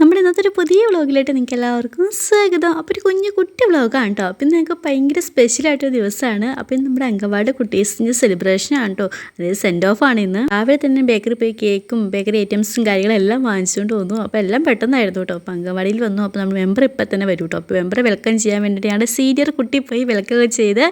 നമ്മുടെ ഇന്നത്തെ ഒരു പുതിയ വ്ളോഗിലായിട്ട് നിങ്ങൾക്ക് എല്ലാവർക്കും സ്വാഗതം. അപ്പോൾ ഒരു കുഞ്ഞു കുട്ടി വ്ളോഗാണ് കേട്ടോ അപ്പം നിങ്ങൾക്ക് ഭയങ്കര സ്പെഷ്യലായിട്ടൊരു ദിവസമാണ്. അപ്പം നമ്മുടെ അങ്കവാടി കുട്ടീസിന്റെ സെലിബ്രേഷനാണ് കേട്ടോ അതായത് സെൻഡ് ഓഫ് ആണ് ഇന്ന്. രാവിലെ തന്നെ ബേക്കറി പോയി കേക്കും ബേക്കറി ഐറ്റംസും കാര്യങ്ങളെല്ലാം വാങ്ങിച്ചുകൊണ്ട് വന്നു. അപ്പോൾ എല്ലാം പെട്ടെന്നായിരുന്നു കേട്ടോ അപ്പോൾ അങ്കവാടിയിൽ വന്നു. അപ്പോൾ നമ്മൾ മെമ്പർ ഇപ്പം തന്നെ വരും കേട്ടോ അപ്പോൾ മെമ്പറെ വെൽക്കം ചെയ്യാൻ വേണ്ടിയിട്ട് ഞങ്ങളുടെ സീനിയർ കുട്ടി പോയി വെൽക്കം ചെയ്ത്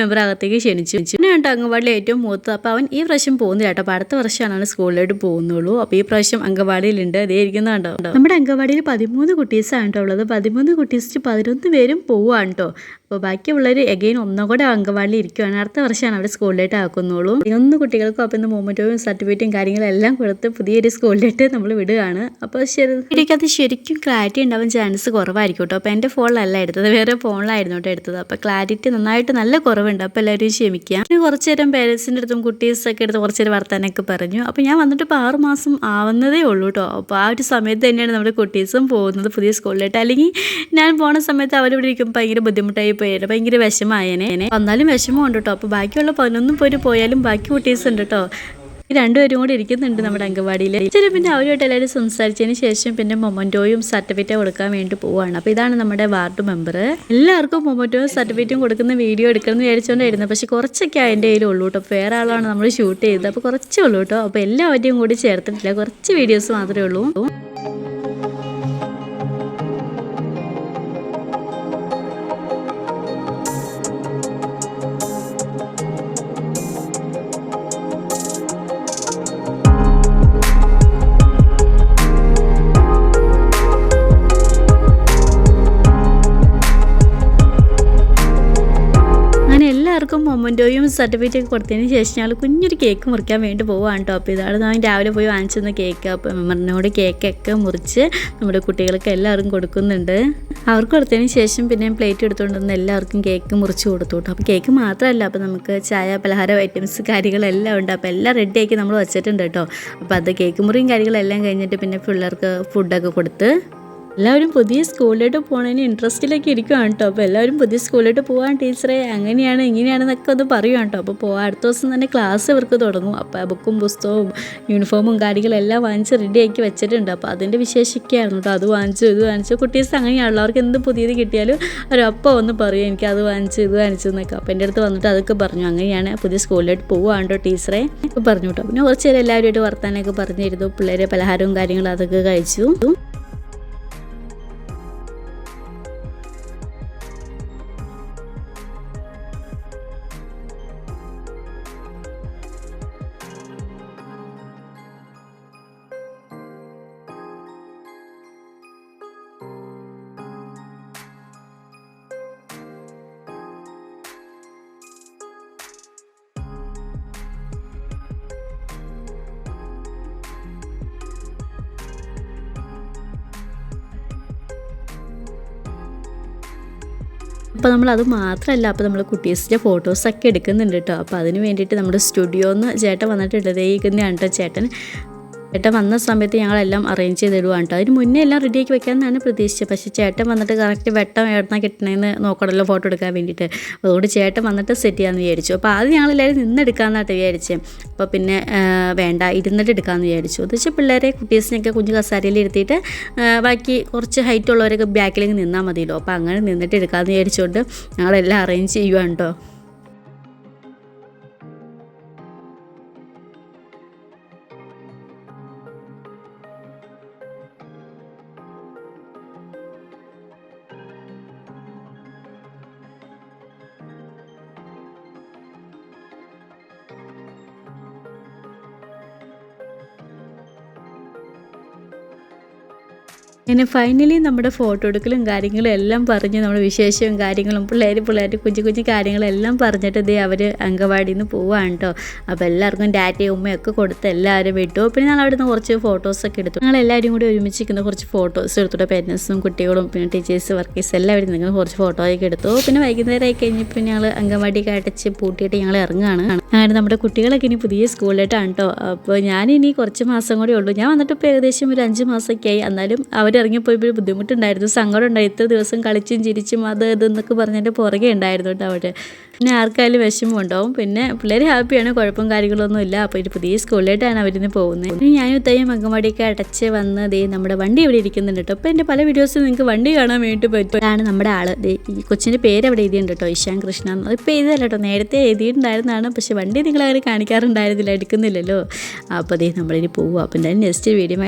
മെമ്പർ അകത്തേക്ക് ക്ഷണിച്ചു. പിന്നെ കേട്ടോ അങ്കവാടിയിൽ ഏറ്റവും മൂത്തത്. അപ്പോൾ അവൻ ഈ പ്രാവശ്യം പോകുന്നില്ല കേട്ടോ അപ്പോൾ അടുത്ത വർഷമാണ് സ്കൂളിലോട്ട് പോകുന്നുള്ളൂ. അപ്പോൾ ഈ പ്രാവശ്യം അങ്കവാടിയിലുണ്ട് അതേ ഇരിക്കുന്നുണ്ടോ നമ്മുടെ അങ്കവാടിയിൽ പതിമൂന്ന് കുട്ടീസാണ് കേട്ടോ ഉള്ളത്. പതിമൂന്ന് കുട്ടീസ് പതിനൊന്ന് പേരും പോവാണ് കേട്ടോ. അപ്പോൾ ബാക്കിയുള്ളവർ എഗെയിൻ ഒന്നും കൂടെ അങ്കവാടിയിൽ ഇരിക്കുകയാണ് അടുത്ത വർഷമാണ് അവർ സ്കൂളിലേക്ക് ആക്കുന്നുള്ളൂ. ഇന്ന് കുട്ടികൾക്കും അപ്പം ഇന്ന് മൊമെന്റോയും സർട്ടിഫിക്കറ്റും കാര്യങ്ങളെല്ലാം കൊടുത്ത് പുതിയൊരു സ്കൂളിലേക്ക് നമ്മൾ വിടുകയാണ് അപ്പോൾ ശരി എനിക്കത് ശരിക്കും ക്ലാരിറ്റി ഉണ്ടാവാൻ ചാൻസ് കുറവായിരിക്കും കേട്ടോ. അപ്പോൾ എന്റെ ഫോണിലല്ല എടുത്തത് വേറെ ഫോണിലായിരുന്നു കേട്ടോ എടുത്തത്. അപ്പോൾ ക്ലാരിറ്റി നന്നായിട്ട് നല്ല കുറവുണ്ട്. അപ്പോൾ എല്ലാവരും ക്ഷമിക്കുക പിന്നെ കുറച്ച് നേരം പേരൻസിന്റെ അടുത്തും കുട്ടീസൊക്കെ എടുത്ത് കുറച്ച് നേരം വർത്താനൊക്കെ പറഞ്ഞു. അപ്പോൾ ഞാൻ വന്നിട്ട് ഇപ്പോൾ ആറ് മാസം ആവുന്നതേ ഉള്ളൂ കേട്ടോ. അപ്പോൾ ആ ഒരു സമയത്ത് തന്നെയാണ് നമ്മുടെ കുട്ടീസും പോകുന്നത് പുതിയ സ്കൂളിലോട്ട് അല്ലെങ്കിൽ ഞാൻ പോണ സമയത്ത് അവരിവിടെ ഇരിക്കുമ്പോൾ ഭയങ്കര ബുദ്ധിമുട്ടായി പോയത് ഭയങ്കര വിഷമായേനെ. വന്നാലും വിഷമമുണ്ട് കേട്ടോ. അപ്പോൾ ബാക്കിയുള്ള പതിനൊന്നും പേര് പോയാലും ബാക്കി കുട്ടീസ് ഉണ്ട് കേട്ടോ. രണ്ടുപേരും കൂടി ഇരിക്കുന്നുണ്ട് നമ്മുടെ അംഗൻവാടിയിൽ ചെറിയ പിന്നെ അവരുമായിട്ട് എല്ലാവരും സംസാരിച്ചതിന് ശേഷം പിന്നെ മൊമന്റോയും സർട്ടിഫിക്കറ്റ് കൊടുക്കാൻ വേണ്ടി പോവാണ്. അപ്പോൾ ഇതാണ് നമ്മുടെ വാർഡ് മെമ്പർ. എല്ലാവർക്കും മൊമന്റോയും സർട്ടിഫിക്കറ്റും കൊടുക്കുന്ന വീഡിയോ എടുക്കണം എന്ന് വിചാരിച്ചുകൊണ്ടായിരുന്നു പക്ഷേ കുറച്ചൊക്കെ അതിന്റെ കയ്യിലുള്ളൂ കേട്ടോ. അപ്പോൾ വേറെ ആളാണ് നമ്മൾ ഷൂട്ട് ചെയ്തത്. അപ്പോൾ കുറച്ചേ ഉള്ളൂ കേട്ടോ. അപ്പോൾ എല്ലാവരുടെയും കൂടി ചേർത്തിട്ടില്ല. കുറച്ച് വീഡിയോസ് മാത്രമേ ഉള്ളൂ. എല്ലാവർക്കും മൊമന്റോയും സർട്ടിഫിക്കറ്റ് ഒക്കെ കൊടുത്തതിന് ശേഷം ഞങ്ങൾ കുഞ്ഞൊരു കേക്ക് മുറിക്കാൻ വേണ്ടി പോവാണ് കേട്ടോ അപ്പോൾ ഇതാണ് ഞാൻ രാവിലെ പോയി വാങ്ങിച്ചിരുന്ന കേക്ക്. അപ്പോൾ മെമ്മറിനോട് കേക്കൊക്കെ മുറിച്ച് നമ്മുടെ കുട്ടികൾക്ക് എല്ലാവർക്കും കൊടുക്കുന്നുണ്ട്. അവർക്ക് കൊടുത്തതിന് ശേഷം പിന്നെ പ്ലേറ്റ് എടുത്തുകൊണ്ട് വന്ന് എല്ലാവർക്കും കേക്ക് മുറിച്ച് കൊടുത്തു കേട്ടോ അപ്പോൾ കേക്ക് മാത്രമല്ല അപ്പോൾ നമുക്ക് ചായ പലഹാര ഐറ്റംസ് കാര്യങ്ങളെല്ലാം ഉണ്ട്. അപ്പോൾ എല്ലാം റെഡിയാക്കി നമ്മൾ വെച്ചിട്ടുണ്ട് കേട്ടോ അപ്പോൾ അത് കേക്ക് മുറിയും കാര്യങ്ങളെല്ലാം കഴിഞ്ഞിട്ട് പിന്നെ പിള്ളേർക്ക് ഫുഡൊക്കെ കൊടുത്ത് എല്ലാവരും പുതിയ സ്കൂളിലോട്ട് പോകണതിന് ഇൻട്രസ്റ്റിലൊക്കെ ഇരിക്കുകയാണ് കേട്ടോ അപ്പോൾ എല്ലാവരും പുതിയ സ്കൂളിലോട്ട് പോകാൻ ടീച്ചറെ അങ്ങനെയാണ് ഇങ്ങനെയാണെന്നൊക്കെ ഒന്ന് പറയുക കേട്ടോ അപ്പോൾ പോകാൻ അടുത്ത ദിവസം തന്നെ ക്ലാസ് ഇവർക്ക് തുടങ്ങും. അപ്പോൾ ബുക്കും പുസ്തകവും യൂണിഫോമും കാര്യങ്ങളും എല്ലാം വാങ്ങിച്ച് റെഡിയാക്കി വെച്ചിട്ടുണ്ട്. അപ്പോൾ അതിന്റെ വിശേഷിക്കായിരുന്നു കേട്ടോ അത് വാങ്ങിച്ചു ഇത് വാങ്ങിച്ചു. കുട്ടീസ് അങ്ങനെയാണല്ലോ അവർക്ക് എന്ത് പുതിയത് കിട്ടിയാലും അവരപ്പം ഒന്ന് പറയും എനിക്ക് അത് വാങ്ങിച്ചു ഇത് വാങ്ങിച്ചു എന്നൊക്കെ. അപ്പോൾ എന്റെ അടുത്ത് വന്നിട്ട് അതൊക്കെ പറഞ്ഞു. അങ്ങനെയാണ് പുതിയ സ്കൂളിലോട്ട് പോവുകയാണ് കേട്ടോ ടീച്ചറെ. പറഞ്ഞു കേട്ടോ പിന്നെ കുറച്ച് നേരം എല്ലാവരുമായിട്ട് വർത്താനൊക്കെ പറഞ്ഞിരുന്നു. പിള്ളേരെ പലഹാരവും കാര്യങ്ങളും അതൊക്കെ കഴിച്ചു. അപ്പോൾ നമ്മൾ അത് മാത്രമല്ല അപ്പോൾ നമ്മൾ കുട്ടീസിന്റെ ഫോട്ടോസൊക്കെ എടുക്കുന്നുണ്ട് കേട്ടോ അപ്പോൾ അതിന് വേണ്ടിയിട്ട് നമ്മുടെ സ്റ്റുഡിയോന്ന് ചേട്ടൻ ദേ ഇരിക്കുന്നതാണ് കേട്ടോ ചേട്ടൻ. ചേട്ടൻ വന്ന സമയത്ത് ഞങ്ങളെല്ലാം അറേഞ്ച് ചെയ്ത് തരുവാണ് കേട്ടോ അതിന് മുന്നേ എല്ലാം റെഡിയാക്കി വെക്കാമെന്നാണ് പ്രതീക്ഷിച്ചത്. പക്ഷേ ചേട്ടൻ വന്നിട്ട് കറക്റ്റ് വെട്ടം എവിടുന്ന കിട്ടണമെന്ന് നോക്കണമല്ലോ ഫോട്ടോ എടുക്കാൻ വേണ്ടിയിട്ട്. അതുകൊണ്ട് ചേട്ടൻ വന്നിട്ട് സെറ്റ് ചെയ്യാമെന്ന് വിചാരിച്ചു. അപ്പോൾ ആദ്യം ഞങ്ങളെല്ലാവരും നിന്നെടുക്കാമെന്നാണ് വിചാരിച്ചത് അപ്പോൾ പിന്നെ വേണ്ട ഇരുന്നിട്ട് എടുക്കാമെന്ന് വിചാരിച്ചു. എന്ന് വെച്ചാൽ പിള്ളേരെ കുട്ടീസിനെയൊക്കെ കുഞ്ഞു കസാരയിൽ ഇരുത്തിയിട്ട് ബാക്കി കുറച്ച് ഹൈറ്റ് ഉള്ളവരൊക്കെ ബാക്കിലേക്ക് നിന്നാൽ മതിയല്ലോ. അപ്പോൾ അങ്ങനെ നിന്നിട്ട് എടുക്കാമെന്ന് വിചാരിച്ചുകൊണ്ട് ഞങ്ങളെല്ലാം അറേഞ്ച് ചെയ്യുവാണ് കേട്ടോ അങ്ങനെ ഫൈനലി നമ്മുടെ ഫോട്ടോ എടുക്കലും കാര്യങ്ങളും എല്ലാം പറഞ്ഞ് നമ്മുടെ വിശേഷവും കാര്യങ്ങളും പിള്ളേർ പിള്ളേർ കുഞ്ഞു കുഞ്ഞു കാര്യങ്ങളെല്ലാം പറഞ്ഞിട്ട് ഇതേ അവർ അംഗവാടിയിൽ നിന്ന് പോവാണ് കേട്ടോ അപ്പോൾ എല്ലാവർക്കും ഡാറ്റയും ഉമ്മയൊക്കെ കൊടുത്ത് എല്ലാവരും വിട്ടു. പിന്നെ ഞങ്ങൾ അവിടെ നിന്ന് കുറച്ച് ഫോട്ടോസൊക്കെ എടുത്തു. ഞങ്ങൾ എല്ലാവരും കൂടി ഒരുമിച്ചിരിക്കുന്ന കുറച്ച് ഫോട്ടോസ് എടുത്തു പേരൻസും കുട്ടികളും പിന്നെ ടീച്ചേഴ്സ് വർക്കേഴ്സ് എല്ലാവരും നിങ്ങൾ കുറച്ച് ഫോട്ടോയൊക്കെ എടുത്തു. പിന്നെ വൈകുന്നേരം ആയി കഴിഞ്ഞപ്പോൾ ഞങ്ങൾ അങ്കവാടിയൊക്കെ അടച്ച് പൂട്ടിയിട്ട് ഞങ്ങൾ ഇറങ്ങുകയാണ് അങ്ങനെ നമ്മുടെ കുട്ടികളൊക്കെ ഇനി പുതിയ സ്കൂളിലായിട്ടാണ് കേട്ടോ അപ്പോൾ ഞാനിനി കുറച്ച് മാസം കൂടി ഉള്ളൂ. ഞാൻ വന്നിട്ട് ഇപ്പോൾ ഏകദേശം ഒരു അഞ്ച് മാസമൊക്കെ ആയി. എന്നാലും അവർ ഇറങ്ങിപ്പോയപ്പോൾ ബുദ്ധിമുട്ടുണ്ടായിരുന്നു. സങ്കടം ഉണ്ടായി ഇത്ര ദിവസം കളിച്ചും ചിരിച്ചും അത് ഇതെന്നൊക്കെ പറഞ്ഞതിന്റെ പുറകെ ഉണ്ടായിരുന്നു കേട്ടോ അവിടെ പിന്നെ ആർക്കായാലും വിഷമം ഉണ്ടാവും പിന്നെ പിള്ളേർ ഹാപ്പിയാണ് കുഴപ്പം കാര്യങ്ങളൊന്നും ഇല്ല. അപ്പോൾ ഒരു പുതിയ സ്കൂളിലായിട്ടാണ് അവരിന്ന് പോകുന്നത്. പിന്നെ ഞാനും ഇത്തയും അങ്കമാടിയൊക്കെ അടച്ച് വന്ന് ദേ നമ്മുടെ വണ്ടി ഇവിടെ ഇരിക്കുന്നുണ്ട് കേട്ടോ. അപ്പോൾ എന്റെ പല വീഡിയോസിൽ നിങ്ങൾക്ക് വണ്ടി കാണാൻ വേണ്ടി പറ്റും. ആണ് നമ്മുടെ ആൾ ഈ കൊച്ചിന്റെ പേര് അവിടെ എഴുതിയിട്ടുണ്ട് കേട്ടോ ഇഷാൻ കൃഷ്ണ എന്ന്. ഇപ്പോൾ എഴുതല്ല കേട്ടോ. നേരത്തെ എഴുതിയിട്ടുണ്ടായിരുന്നതാണ്. പക്ഷേ വണ്ടി നിങ്ങൾ അങ്ങനെ കാണിക്കാറുണ്ടായിരുന്നില്ല എടുക്കുന്നില്ലല്ലോ. അപ്പോൾ അതേ നമ്മളിനി പോവുക. അപ്പോൾ എന്തായാലും നെക്സ്റ്റ് വീഡിയോ